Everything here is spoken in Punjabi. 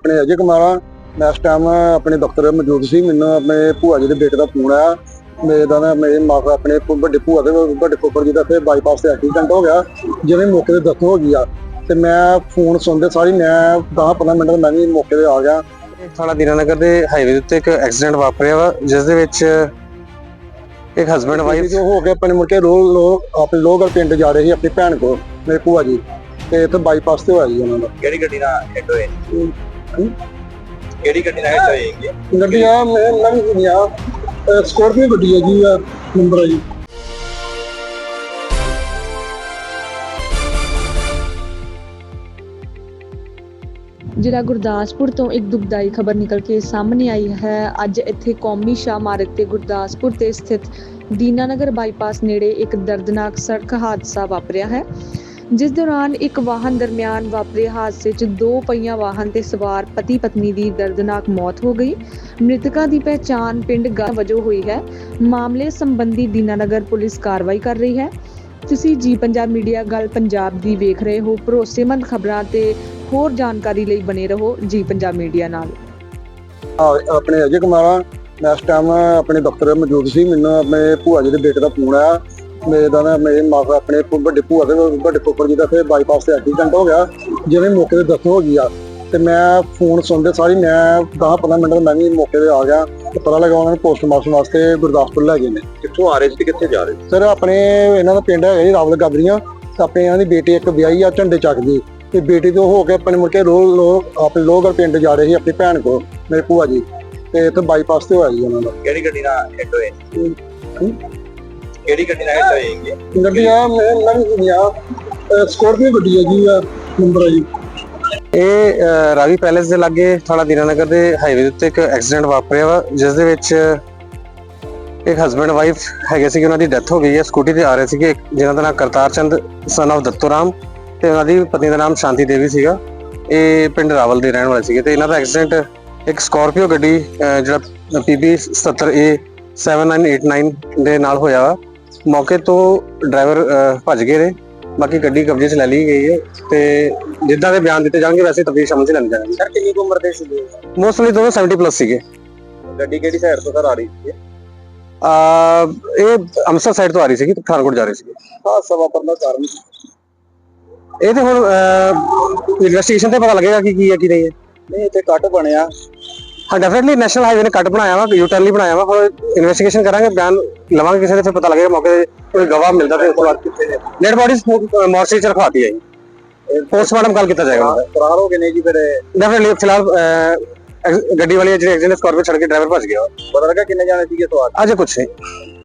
ਆਪਣੇ ਅਜੇ ਕੁਮਾਰਾ ਮੈਂ ਇਸ ਟਾਈਮ ਆਪਣੇ ਦਫ਼ਤਰ ਮੌਜੂਦ ਸੀ ਮੈਨੂੰ ਆਪਣੇ ਭੂਆ ਜੀ ਦੇ ਬੇਟੇ ਦਾ ਫੋਨ ਆਇਆ। ਮੇਰੇ ਦਾ ਨਾ ਮੇਰੇ ਮਾਤਾ ਆਪਣੇ ਵੱਡੇ ਭੂਆ ਦੇ ਵੱਡੇ ਫੁੱਫੜ ਜੀ ਦਾ ਤੇ ਬਾਈਪਾਸ ਤੇ ਐਕਸੀਡੈਂਟ ਹੋ ਗਿਆ ਜਿਵੇਂ ਮੌਕੇ ਤੇ ਦੱਸੋ ਹੋ ਗਈ ਆ। ਤੇ ਮੈਂ ਫੋਨ ਸੁਣਦੇ ਸਾਰੀ ਮੈਂ 10 15 ਮਿੰਟ ਮੈਂ ਵੀ ਮੌਕੇ ਤੇ ਆ ਗਿਆ। ਥਾਣਾ ਦੀਨਾਨਗਰ ਦੇ ਹਾਈਵੇ ਦੇ ਉੱਤੇ ਇੱਕ ਐਕਸੀਡੈਂਟ ਵਾਪਰਿਆ ਵਾ ਜਿਸ ਦੇ ਵਿੱਚ ਇੱਕ ਹਸਬੰਡ ਵਾਈਫ ਜੋ ਹੋ ਕੇ ਆਪਣੇ ਮੁੜ ਕੇ ਲੋ ਆਪਣੇ ਲੋਗਰ ਪਿੰਡ ਜਾ ਰਹੇ ਸੀ ਆਪਣੀ ਭੈਣ ਕੋ ਮੇਰੇ ਭੂਆ ਜੀ। ਤੇ ਇੱਥੇ ਬਾਈਪਾਸ ਤੇ ਹੋਇਆ ਜੀ ਉਹਨਾਂ ਦਾ। ਕਿਹੜੀ ਗੱਡੀ ਨਾਲ ਹਿੱਟ ਹੋਏ? ਕਿਹੜੀ ਗੱਡੀ ਨਾਲ ਹਿੱਟ ਹੋਏਗੀ? ਗੱਡੀਆਂ ਮੈਂ ਨਵੀਂ ਗੱਡੀਆਂ ਸਕੋਰਪੀਓ ਗੱਡੀ ਹੈ ਜੀ ਆ ਨੰਬਰ ਹੈ ਜੀ। ਜਿਹੜਾ ਗੁਰਦਾਸਪੁਰ ਤੋਂ ਇੱਕ ਦੁਖਦਾਈ ਖਬਰ ਨਿਕਲ ਕੇ ਸਾਹਮਣੇ ਆਈ ਹੈ ਅੱਜ ਇੱਥੇ ਕੌਮੀ ਸ਼ਾਹ ਮਾਰਗ ਤੇ ਗੁਰਦਾਸਪੁਰ ਤੇ ਸਥਿਤ ਦੀਨਾਨਗਰ ਬਾਈਪਾਸ ਨੇੜੇ ਇੱਕ ਦਰਦਨਾਕ ਸੜਕ ਹਾਦਸਾ ਵਾਪਰਿਆ ਹੈ। ਜਿਸ ਦੌਰਾਨ ਇੱਕ ਵਾਹਨ ਦਰਮਿਆਨ ਵਾਪਰੇ ਹਾਦਸੇ 'ਚ ਦੋ ਪਹੀਆ ਵਾਹਨ ਤੇ ਸਵਾਰ ਪਤੀ ਪਤਨੀ ਦੀ ਦਰਦਨਾਕ ਮੌਤ ਹੋ ਗਈ। ਮ੍ਰਿਤਕਾਂ ਦੀ ਪਹਿਚਾਣ ਪਿੰਡ ਗਾ ਵਜੋਂ ਹੋਈ ਹੈ। ਮਾਮਲੇ ਸੰਬੰਧੀ ਦੀਨਾਨਗਰ ਪੁਲਿਸ ਕਾਰਵਾਈ ਕਰ ਰਹੀ ਹੈ। ਤੁਸੀਂ ਜੀ ਪੰਜਾਬ ਮੀਡੀਆ ਗੱਲ ਪੰਜਾਬ ਦੀ ਵੇਖ ਰਹੇ ਹੋ। ਭਰੋਸੇਮੰਦ ਖਬਰਾਂ ਤੇ ਹੋਰ ਜਾਣਕਾਰੀ ਲਈ ਬਣੇ ਰਹੋ ਜੀ ਪੰਜਾਬ ਮੀਡੀਆ ਨਾਲ। ਆਪਣੇ ਅਜੇ ਕੁਮਾਰਾ, ਮੈਂ ਇਸ ਟਾਈਮ ਆਪਣੇ ਦਫ਼ਤਰ ਮੌਜੂਦ ਸੀ। ਮੈਨੂੰ ਆਪਣੇ ਭੂਆ ਜੀ ਦੇ ਬੇਟੇ ਦਾ ਫੋਨ ਆਇਆ। ਮੇਰੇ ਦਾ ਨਾ ਮੇਰੇ ਮਾਤਾ ਆਪਣੇ ਵੱਡੇ ਭੂਆ ਦੇ ਵੱਡੇ ਫੁੱਫੜ ਜੀ ਦਾ ਤੇ ਬਾਈਪਾਸ ਤੇ ਐਕਸੀਡੈਂਟ ਹੋ ਗਿਆ ਜਿਵੇਂ ਮੌਕੇ ਤੇ ਦੱਸੋ ਹੋ ਗਈ ਆ। ਤੇ ਮੈਂ ਫੋਨ ਸੁਣਦੇ ਸਾਰੀ ਮੈਂ 10 15 ਮਿੰਟ ਮੈਂ ਵੀ ਮੌਕੇ ਤੇ ਆ ਗਿਆ ਤੇ ਪਤਾ ਲੱਗਾ ਉਹਨਾਂ ਨੂੰ ਪੋਸਟਮਾਰਟਮ ਵਾਸਤੇ ਗੁਰਦਾਸਪੁਰ ਲੈ ਗਏ ਨੇ। ਕਿੱਥੋਂ ਆ ਰਹੇ ਸੀ ਤੇ ਕਿੱਥੇ ਜਾ ਰਹੇ ਸੀ? ਸਰ ਆਪਣੇ ਇਹਨਾਂ ਦਾ ਪਿੰਡ ਹੈਗਾ ਜੀ ਰਾਵਲ ਗਾਬਰੀਆਂ। ਤੇ ਆਪਣੇ ਇਹਨਾਂ ਦੀ ਬੇਟੀ ਇੱਕ ਵਿਆਹੀ ਆ ਝੰਡੇ ਚੱਕ ਦੀ ਤੇ ਬੇਟੀ ਤੋਂ ਹੋ ਕੇ ਆਪਣੇ ਮੁੜ ਕੇ ਰੋ ਲੋ ਆਪਣੇ ਲੋਗਰ ਪਿੰਡ ਜਾ ਰਹੇ ਸੀ ਆਪਣੀ ਭੈਣ ਕੋ ਮੇਰੇ ਭੂਆ ਜੀ। ਤੇ ਇੱਥੇ ਬਾਈਪਾਸ ਤੇ ਹੋਇਆ ਜੀ ਉਹਨਾਂ ਦਾ। ਕਿਹੜੀ ਗੱਡੀ ਨਾਲ ਹਿੱਟ ਹੋਏ? ਕਿਹੜੀ ਗੱਡੀ ਨਾਲ ਹਿੱਟ ਹੋਏਗੀ? ਗੱਡੀਆਂ ਮੈਂ ਨਵੀਂ ਗੱਡੀਆਂ ਸਕੋਰਪੀਓ ਗੱਡੀ ਹੈ ਜੀ ਆ ਨੰਬਰ ਹੈ ਜੀ ਇਹ ਰਾਵੀ ਪੈਲੇਸ ਦੇ ਲਾਗੇ ਥਾਣਾ ਦੀਨਾਨਗਰ ਦੇ ਹਾਈਵੇ ਦੇ ਉੱਤੇ ਇੱਕ ਐਕਸੀਡੈਂਟ ਵਾਪਰਿਆ ਵਾ ਜਿਸ ਦੇ ਵਿੱਚ ਇੱਕ ਹਸਬੰਡ ਵਾਈਫ ਹੈਗੇ ਸੀ ਉਹਨਾਂ ਦੀ ਡੈਥ ਹੋ ਗਈ ਹੈ। ਸਕੂਟੀ ਤੇ ਆ ਰਹੇ ਸੀਗੇ ਜਿਨ੍ਹਾਂ ਦਾ ਨਾਮ ਕਰਤਾਰ ਚੰਦ ਸਨ of ਦੱਤੋਰਾਮ ਤੇ ਉਹਨਾਂ ਦੀ ਪਤਨੀ ਦਾ ਨਾਮ ਸ਼ਾਂਤੀ ਦੇਵੀ ਸੀਗਾ। ਇਹ ਪਿੰਡ ਰਾਵਲ ਦੇ ਰਹਿਣ ਵਾਲੇ ਸੀਗੇ ਤੇ ਇਹਨਾਂ ਦਾ ਐਕਸੀਡੈਂਟ ਇੱਕ ਸਕਾਰਪੀਓ ਗੱਡੀ ਜਿਹੜਾ PB 77A 7989 ਦੇ ਨਾਲ ਹੋਇਆ ਵਾ। ਮੌਕੇ ਤੋਂ ਡਰਾਈਵਰ ਭੱਜ ਗਏ ਨੇ। ਬਾਕੀ ਗੱਡੀ ਕਬਜ਼ੇ 'ਚ ਲੈ ਲਈ ਗਈ ਹੈ ਤੇ ਜਿੱਦਾਂ ਦੇ ਬਿਆਨ ਦਿੱਤੇ ਜਾਣਗੇ ਵੈਸੇ ਤਫਤੀਸ਼ ਅਮਲ 'ਚ ਲੈਣੀ ਜਾਣਗੇ ਸਰ ਕਿੰਨੀ ਉਮਰ ਦੇ ਸੀ ਮੋਸਟਲੀ ਦੋਵੇਂ 70 ਪਲੱਸ ਸੀਗੇ। ਗੱਡੀ ਕਿਹੜੀ ਸਾਈਡ ਤੋਂ ਸਰ ਆ ਰਹੀ ਸੀ ਆ ਇਹ ਅੰਮ੍ਰਿਤਸਰ ਸਾਈਡ ਤੋਂ ਆ ਰਹੀ ਸੀਗੀ ਪਠਾਨਕੋਟ ਜਾ ਰਹੀ ਸੀਗੀ। ਹਾਦਸਾ ਵਾਪਰਨ ਕਾਰਨ ਇਹ ਤੇ ਹੁਣ ਇਨਵੈਸਟੀਗੇਸ਼ਨ ਤੇ ਪਤਾ ਲੱਗੇਗਾ ਕਿ ਕੀ ਹੈ ਕੀ ਨਹੀਂ ਹੈ। ਨਹੀਂ ਇੱਥੇ ਕੱਟ ਬਣਿਆ। ਹਾਂ ਡੈਫੀਨਿਟਲੀ ਨੈਸ਼ਨਲ ਹਾਈਵੇ ਨੇ ਕੱਟ ਬਣਾਇਆ ਵਾ ਯੂ ਟਰਨ ਲਈ ਬਣਾਇਆ ਵਾ ਹੁਣ ਇਨਵੈਸਟੀਗੇਸ਼ਨ ਕਰਾਂਗੇ ਬਿਆਨ ਲਵਾਂਗੇ ਕਿਸੇ ਦੇ ਫਿਰ ਪਤਾ ਲੱਗੇਗਾ ਮੌਕੇ ਤੇ ਕੋਈ ਗਵਾਹ ਮਿਲਦਾ ਤੇ ਉਸ ਤੋਂ ਬਾਅਦ ਡੈਡ ਬੋਡੀਜ਼ ਮੋਰਚਰੀ ਚ ਰਖਵਾਤੀ ਹੈ ਜੀ ਪੋਸਟਮਾਰਟਮ ਕੱਲ ਕੀਤਾ ਜਾਏਗਾ ਫਰਾਰ ਹੋ ਗਏ ਨੇ ਜੀ ਫਿਰ ਇਹ। ਡੈਫੀਨਿਟਲੀ ਫਿਲਹਾਲ ਅਹ, ਐਕਸ- ਗੱਡੀ ਵਾਲੀ ਜਿਹੜੀ ਐਕਸੀਡੈਂਟ ਸਕਾਰਪੀਓ ਛੱਡ ਕੇ ਡਰਾਈਵਰ ਭੱਜ ਗਿਆ ਪਤਾ ਲੱਗਾ ਕਿੰਨੇ ਜਾਣੇ ਸੀਗੇ ਸਵਾਰ ਅਜੇ ਕੁਛ ਨਹੀਂ